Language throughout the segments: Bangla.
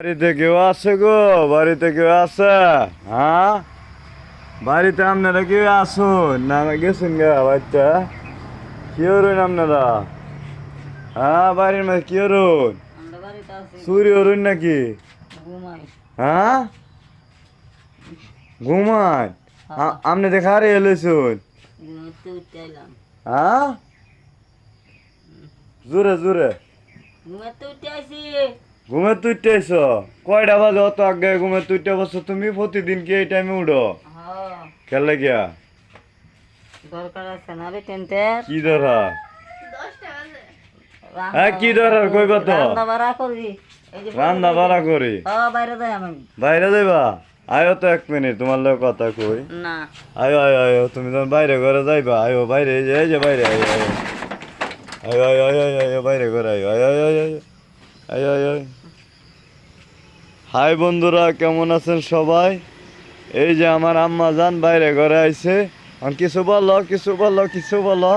বাড়িতে কেউ আছে গো? বাড়িতে কেউ আছে? হ্যাঁ? বাড়িতে আপনারা কেউ আসুন না গেছেন গা বাচ্চা কি হরুন আপনারা? হ্যাঁ বাড়ির মধ্যে কি বাড়িতে চুরি হরুন নাকি? হ্যাঁ? ঘুমান আপনি দেখা রে এলেছুন হ্যাঁ? জোরে জোরে। ঘুমাতে উঠতে আসি ঘুমে তুইতে আইসো কয়টা বাজে? অত আগে ঘুমে তুইতে বসছো। তুমি প্রতিদিন কি এই টাইমে উঠো? হ্যাঁ। খেলে গিয়া দরকার আছে না রে টেন্টের কি ধরা হ্যাঁ কি দরকার? কইবা তো রান্না বাড়া রান্না করি। বাইরে যাই আমি। বাইরে যাইবা? আয়ো তো এক মিনিট তোমার লোক কথা কই। না। আয়ো আয়ো আয়ো তুমি তখন বাইরে ঘরে যাইবা আয়ো বাইরে এই যে বাইরে আয়ো আয়ো। আয়ো আয়ো আয়ো বাইরে ঘরে আয়ো আয়ো আয়ো আয়ো। হাই বন্ধুরা কেমন আছেন সবাই? এই যে আমার আম্মা যান বাইরে ঘরে আইছে। আর কিছু বলো কিছু বলো কিছু বলো।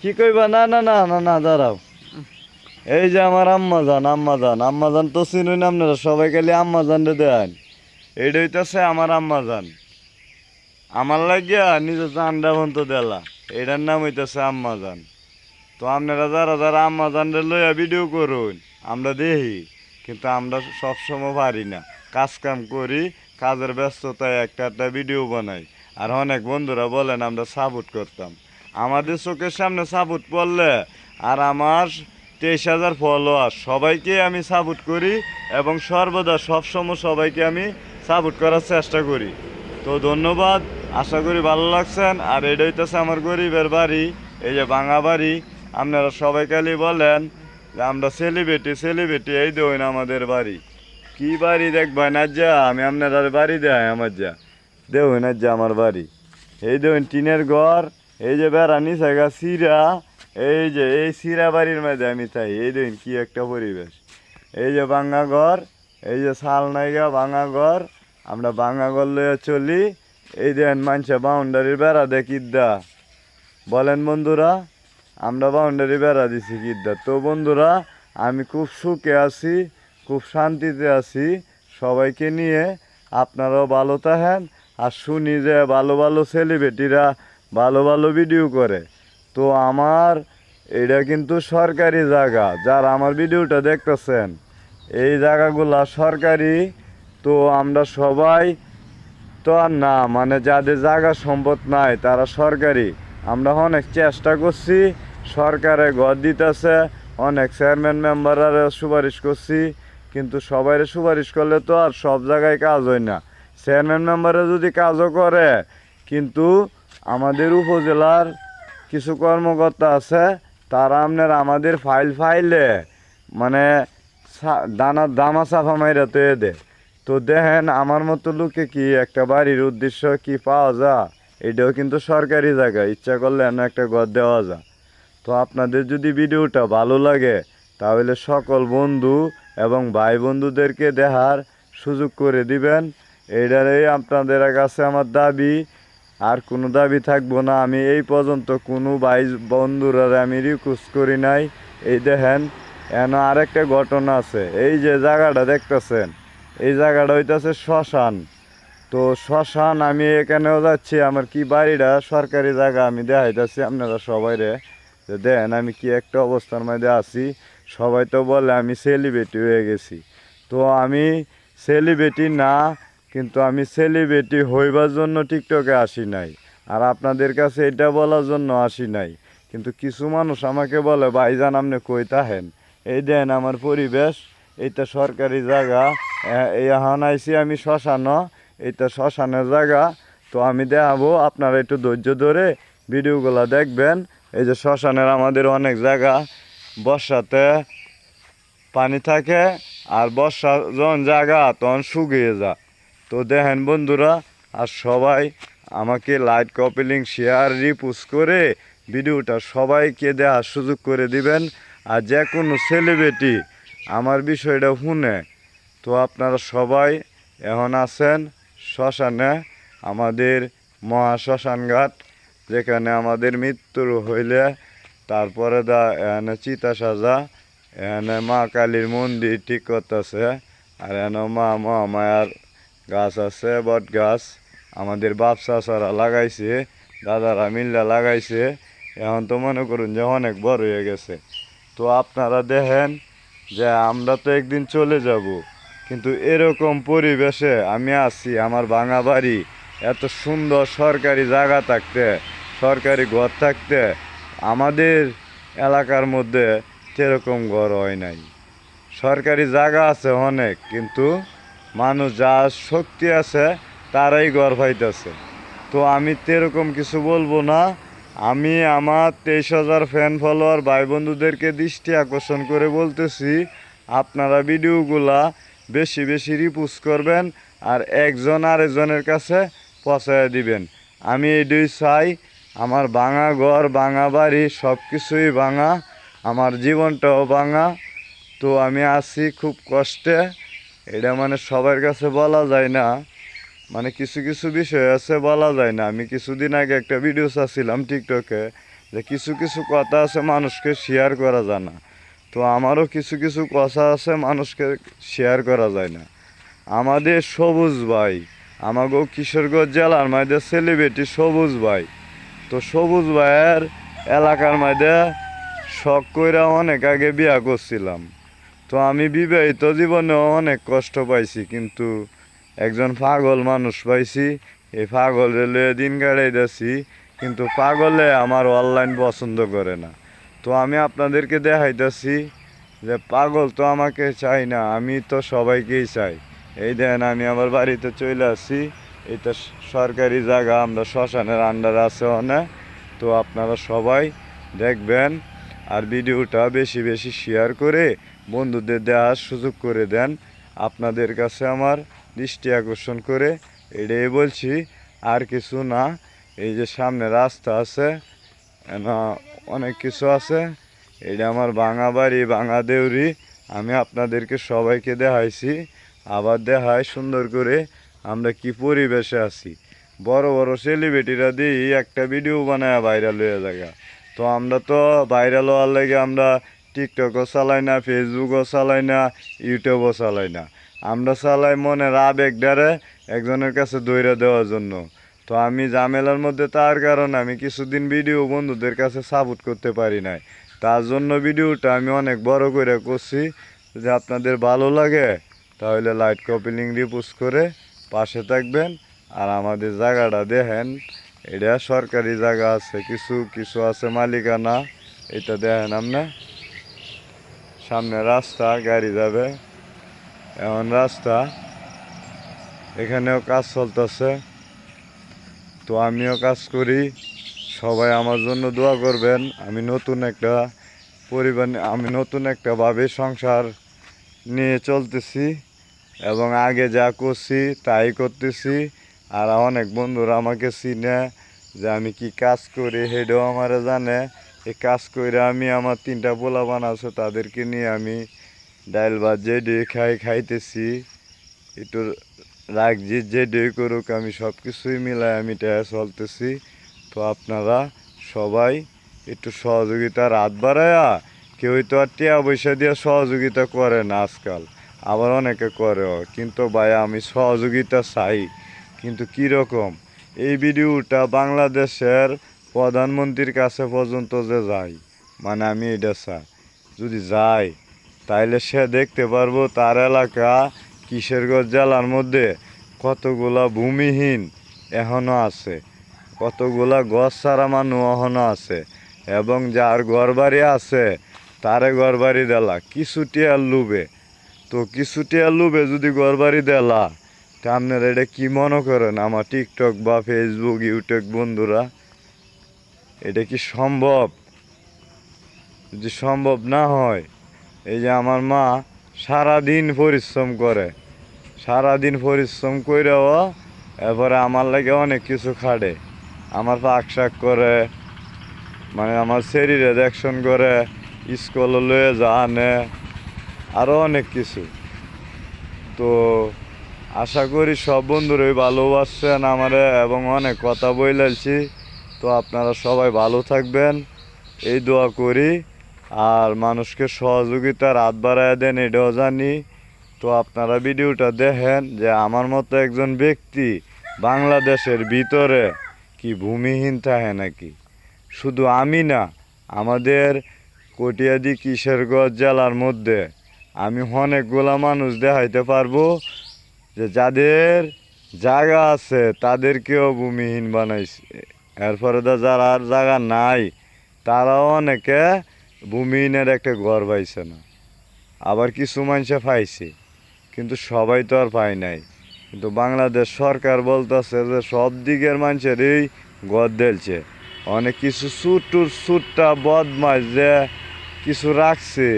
কি কইবা? না না না না না দাঁড়াও। এই যে আমার আম্মা যান আম্মা যান আম্মা যান তো চিনুই না আপনারা সবাই খালি আম্মা যান রে দেন। এইটা হইতেছে আমার আম্মা যান। আমার লাগিয়া নিজে চান্ডা বন্ত দেলা। এটার নাম হইতেছে আম্মা যান। তো আপনারা যারা যারা আম্মা যান রে লইয়া ভিডিও করুন। আমরা দেখি কিন্তু আমরা সবসময় পারি না। কাজ কাম করি, কাজের ব্যস্ততায় একটা একটা ভিডিও বানাই। আর অনেক বন্ধুরা বলেন, আমরা সাপোর্ট করতাম। আমাদের চোখের সামনে সাপোর্ট পড়লে আর আমার তেইশ হাজার ফলোয়ার সবাইকে আমি সাপোর্ট করি এবং সর্বদা সবসময় সবাইকে আমি সাপোর্ট করার চেষ্টা করি। তো ধন্যবাদ, আশা করি ভালো লাগছেন। আর এটা হইতেছে আমার গরিবের বাড়ি, এই যে ভাঙা বাড়ি। আপনারা সবাই বলেন আমরা সেলিব্রিটি সেলিব্রিটি এই দেন আমাদের বাড়ি। কি বাড়ি দেখবেন না যা আমি আপনার বাড়ি দেয় আমার যা। দেও না যা আমার বাড়ি। এই দেখুন টিনের ঘর, এই যে বেড়া নিচে গা সিরা এই যে এই সিরা বাড়ির মধ্যে আমি তাই এই দেখুন কি একটা পরিবেশ। এই যে বাঙ্গা ঘর, এই যে শাল নাইগা ভাঙা ঘর। আমরা ভাঙা ঘর লইয়া চলি। এই দেখেন মানুষে বাউন্ডারির বেড়া দেখ ইদ্দা বলেন বন্ধুরা আমরা বাউন্ডারি বেড়া দিছি কিদ্দা তো বন্ধুরা, আমি খুব সুখে আছি, খুব শান্তিতে আছি। সবাইকে নিয়ে আপনারাও ভালো থাকেন আর শুনি যে ভালো ভালো সেলিব্রিটিরা ভালো ভালো ভিডিও করে। তো আমার, এটা কিন্তু সরকারি জায়গা। যারা আমার ভিডিওটা দেখতেছেন, এই জায়গাগুলা সরকারি। তো আমরা সবাই তো আর না মানে যাদের জায়গা সম্পদ নাই, তারা সরকারি। আমরা অনেক চেষ্টা করছি সরকারে ঘর দিতেছে, অনেক চেয়ারম্যান মেম্বাররা সুপারিশ করছি, কিন্তু সবাই সুপারিশ করলে তো আর সব জায়গায় কাজ হয় না। চেয়ারম্যান মেম্বারে যদি কাজও করে, কিন্তু আমাদের উপজেলার কিছু কর্মকর্তা আছে, তারা আপনার আমাদের ফাইল ফাইলে মানে সা- দানা, দামা সাফা মাইরা তো এ দেয়। তো দেখেন, আমার মতো লোকে কি একটা বাড়ির উদ্দেশ্য কি পাওয়া যায়? এটাও কিন্তু সরকারি জায়গা, ইচ্ছা করলে একটা ঘর দেওয়া যায়। তো আপনাদের যদি ভিডিওটা ভালো লাগে, তাহলে সকল বন্ধু এবং ভাই বন্ধুদেরকে দেখার সুযোগ করে দিবেন। এইটারই আপনাদের কাছে আমার দাবি। আর কোনো দাবি থাকব না। আমি এই পর্যন্ত কোনো ভাই বন্ধুরা আমি রিকোয়েস্ট করি নাই। এই দেখেন, এন আরেকটা ঘটনা আছে। এই যে জায়গাটা দেখতেছেন, এই জায়গাটা হইতেছে শ্মশান। তো শ্মশান আমি এখানেও যাচ্ছি। আমার কি বাড়িটা সরকারি জায়গা আমি দেখাইতেছি আপনারা সবাই রে যে দেখেন আমি কি একটা অবস্থার মধ্যে আছি? সবাই তো বলে আমি সেলিব্রিটি হয়ে গেছি। তো আমি সেলিব্রিটি না, কিন্তু আমি সেলিব্রিটি হইবার জন্য টিকটকে আসি নাই। আর আপনাদের কাছে এটা বলার জন্য আসি নাই। কিন্তু কিছু মানুষ আমাকে বলে, ভাইজান, আপনি কই তাহেন এই দেন, আমার পরিবেশ, এইটা সরকারি জায়গা। এখন আইসি আমি শ্মশানও, এইটা শ্মশানের জায়গা। তো আমি দেখাবো, আপনারা একটু ধৈর্য ধরে ভিডিওগুলো দেখবেন। এই যে শ্মশানের আমাদের অনেক জায়গা, বর্ষাতে পানি থাকে আর বর্ষা যখন জায়গা তখন শুকিয়ে যায়। তো দেখেন বন্ধুরা, আর সবাই আমাকে লাইট কপিলিং শেয়ার রিপোস্ট করে ভিডিওটা সবাইকে দেওয়ার সুযোগ করে দিবেন। আর যে কোনো সেলিব্রিটি আমার বিষয়টা শুনে, তো আপনারা সবাই এখন আছেন শ্মশানে, আমাদের মহা শ্মশানঘাট। যেখানে আমাদের মৃত্যু হইলে তারপরে দা এখানে চিতা সাজা এখানে মা কালীর মন্দির ঠিক করতেছে, আর এন মা মহামায়ার গাছ আছে, বট গাছ, আমাদের বাপ চাচারা লাগাইছে, দাদারা মিল্লা লাগাইছে, এখন তো মনে করুন যে অনেক বড় হয়ে গেছে। তো আপনারা দেখেন যে আমরা তো একদিন চলে যাব, কিন্তু এরকম পরিবেশে আমি আছি, আমার ভাঙা বাড়ি, এত সুন্দর সরকারি জায়গা থাকতে সরকারি ঘর থাকতে আমাদের এলাকার মধ্যে সেরকম ঘর হয় নাই। সরকারি জায়গা আছে অনেক, কিন্তু মানুষ যা শক্তি আছে তারাই ঘর পাইতেছে। তো আমি তো এরকম কিছু বলব না। আমি আমার তেইশ হাজার ফ্যান ফলোয়ার ভাই বন্ধুদেরকে দৃষ্টি আকর্ষণ করে বলতেছি, আপনারা ভিডিওগুলা বেশি বেশি রিপুজ করবেন আর একজন আরেকজনের কাছে পৌঁছায় দিবেন। আমি এটাই চাই আমার ভাঙা ঘর, ভাঙা বাড়ি সব কিছুই ভাঙা, আমার জীবনটাও ভাঙা। তো আমি আছি খুব কষ্টে। এটা মানে সবার কাছে বলা যায় না। মানে কিছু কিছু বিষয় আছে বলা যায় না। আমি কিছুদিন আগে একটা ভিডিও চাচ্ছিলাম টিকটকে যে কিছু কিছু কথা আছে মানুষকে শেয়ার করা যায় না। তো আমারও কিছু কিছু কথা আছে মানুষকে শেয়ার করা যায় না। আমাদের সবুজ ভাই আমাকেও কিশোরগঞ্জ জেলার মধ্যে সেলিব্রিটি সবুজ ভাই। তো সবুজ ভাইয়ের এলাকার মধ্যে শখ কইরা অনেক আগে বিয়া করছিলাম। তো আমি বিবাহিত জীবনেও অনেক কষ্ট পাইছি, কিন্তু একজন পাগল মানুষ পাইছি। এই পাগল রেলে দিন কাটাইতেছি কিন্তু পাগলে আমার অনলাইন পছন্দ করে না। তো আমি আপনাদেরকে দেখাইতেছি যে পাগল তো আমাকে চাই না, আমি তো সবাইকেই চাই। এই দেন আমি আমার বাড়িতে চলে আসি। এটা সরকারি জায়গা, আমরা শ্মশানের আন্ডার আছে অনেক তো আপনারা সবাই দেখবেন আর ভিডিওটা বেশি বেশি শেয়ার করে বন্ধুদের দেওয়ার সুযোগ করে দেন। আপনাদের কাছে আমার দৃষ্টি আকর্ষণ করে এটাই বলছি, আর কিছু না। এই যে সামনে রাস্তা আছে অনেক কিছু আছে। এটা আমার ভাঙা বাড়ি, ভাঙা দেউরি। আমি আপনাদেরকে সবাইকে দেখাইছি। আবার দেখায় সুন্দর করে আমরা কি পরিবেশে আছি? বড় বড় সেলিব্রিটিরা দিই একটা ভিডিও বানায় ভাইরাল হয়ে জায়গা তো আমরা তো ভাইরাল হওয়ার লাগে আমরা টিকটকও চালাই না ফেসবুকও চালাই না ইউটিউবও চালাই না। আমরা চালাই মনের আবেগ ডারে একজনের কাছে দৈরা দেওয়ার জন্য। তো আমি ঝামেলার মধ্যে তার কারণে আমি কিছুদিন ভিডিও বন্ধুদের কাছে সাপোর্ট করতে পারি নাই। তার জন্য ভিডিওটা আমি অনেক বড় করে করছি। যে আপনাদের ভালো লাগে, তাহলে লাইট কপিলিং রিপোস্ট করে পাশে থাকবেন আর আমাদের জায়গাটা দেখেন, এটা সরকারি জায়গা আছে, কিছু কিছু আছে মালিকানা, এটা দেখেন আপনি। সামনে রাস্তা, গাড়ি যাবে। এমন রাস্তা, এখানেও কাজ চলতেছে। তো আমিও কাজ করি। সবাই আমার জন্য দোয়া করবেন। আমি নতুন একটা পরিবার, আমি নতুন একটা ভাবে সংসার নিয়ে চলতেছি। এবং আগে যা করছি, তাই করতেছি। আর অনেক বন্ধুরা আমাকে চিনে যে আমি কি কাজ করি, হেডেও আমার জানে। এই কাজ করে আমি আমার তিনটা পোলাপান আছে, তাদেরকে নিয়ে আমি ডাইল ভাত যে ডে খাই, খাইতেছি। একটু রাখছি যে ডে করুক, আমি সব কিছুই মিলাই আমি টাকা চলতেছি। তো আপনারা সবাই একটু সহযোগিতা, রাত বাড়ায়া কেউই তো আর টিয়া পয়সা দিয়ে সহযোগিতা করে না আজকাল। আবার অনেকে করেও, কিন্তু ভাই আমি সহযোগিতা চাই। কিন্তু কীরকম এই ভিডিওটা বাংলাদেশের প্রধানমন্ত্রীর কাছে পর্যন্ত যে যাই মানে আমি এটা চাই। যদি যাই তাইলে সে দেখতে পারব তার এলাকা কিশোরগঞ্জ জেলার মধ্যে কতগুলা ভূমিহীন এখনও আছে, কতগুলা গছ ছাড়া মানুষ এখনও আছে, এবং যার ঘরবাড়ি আছে, তারে ঘরবাড়ি দেলা কিছু আর লুবে। তো কিছু টিয়ার লুবে যদি ঘরবাড়ি দেলা, তা আপনারা এটা কি মনে করেন? আমার টিকটক বা ফেসবুক ইউটিউব বন্ধুরা, এটা কি সম্ভব? যদি সম্ভব না হয়, এই যে আমার মা সারাদিন পরিশ্রম করে, সারাদিন পরিশ্রম কইরাও এরপরে আমার লাগে অনেক কিছু খাটে। আমার পাক শাক করে মানে আমার শরীরে দেখশন করে, স্কুল লয়ে যা আনে আরও অনেক কিছু। তো আশা করি সব বন্ধুরাই ভালোবাসছেন আমারে এবং অনেক কথা বইলাইছি। তো আপনারা সবাই ভালো থাকবেন, এই দোয়া করি। আর মানুষকে সহযোগিতার হাত বাড়ায় দেন, এটাও জানি। তো আপনারা ভিডিওটা দেখেন যে আমার মতো একজন ব্যক্তি বাংলাদেশের ভিতরে কি ভূমিহীন থাকে নাকি? শুধু আমি না, আমাদের কটিয়াদি কিশোরগঞ্জ জেলার মধ্যে আমি অনেকগুলা মানুষ দেখাইতে পারব যে যাদের জায়গা আছে তাদেরকেও ভূমিহীন বানাইছে। এরপরে তো যারা আর জায়গা নাই, তারাও অনেকে ভূমিহীনের একটা ঘর পাইছে না। আবার কিছু মানুষে পাইছে, কিন্তু সবাই তো আর পায় নাই। কিন্তু বাংলাদেশ সরকার বলতেছে যে সব দিকের মানুষেরই ঘর দিলছে অনেক কিছু সুটুর সুটটা বদমাস যে কিছু রাখছে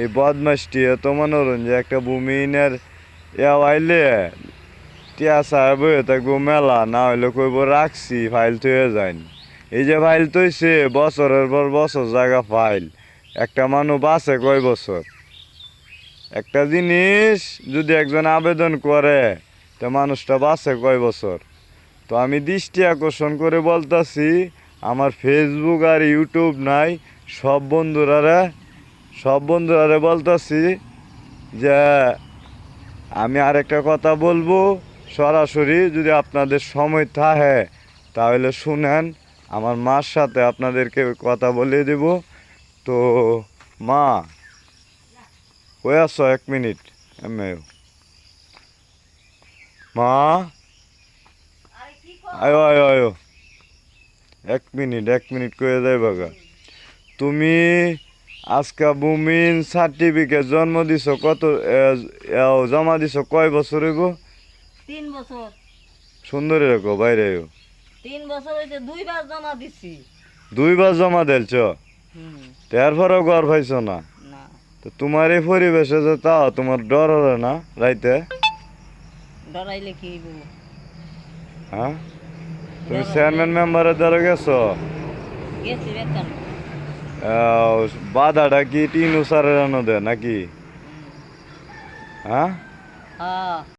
এই বদমাসটি এত মনোরঞ্জন যে একটা ভূমিহীনের এ আইলে টিয়া সাহেব হয়ে থাকব মেলা, না হইলে কইব রাখছি ফাইল থয়ে যায়নি এই যে ফাইল তৈছে বছরের পর বছর জায়গা ফাইল একটা মানুষ বাঁচে কয় বছর? একটা জিনিস যদি একজন আবেদন করে, তো মানুষটা বাঁচে কয় বছর? তো আমি দৃষ্টি আকর্ষণ করে বলতাছি, আমার ফেসবুক আর ইউটিউব নাই, সব বন্ধুরারে সব বন্ধুরারে বলতাছি যে, আমি আরেকটা কথা বলব। সরাসরি যদি আপনাদের সময় থাকে, তাহলে শুনেন, আমার মার সাথে আপনাদেরকে কথা বলে দেব। তো, মা, কই আছো এক মিনিট? এমএও। মা? আয়ো আয়ো আয়ো। এক মিনিট এক মিনিট করে দেয় বাগা তুমি আজকা বুমিন সার্টিফিকেট জন্ম দিছ কত জমা দিছ কয় বছর হইব তিন বছর। সুন্দরী রেখো বাইরে তিন বছর দুইবার জমা দিছি। দুইবার জমা দিলছ? তারপরেও ঘর পাইছ না? তো তোমার এই পরিবেশে যে তাও তোমার ডর হবে না রাইতে? ডরাইলে কি হ্যাঁ? তুমি চেয়ারম্যান মেম্বারের দ্বারা গেছো? গেছি বাধাটা কি টিন উসারের আনো দে নাকি? হ্যাঁ? হ্যাঁ।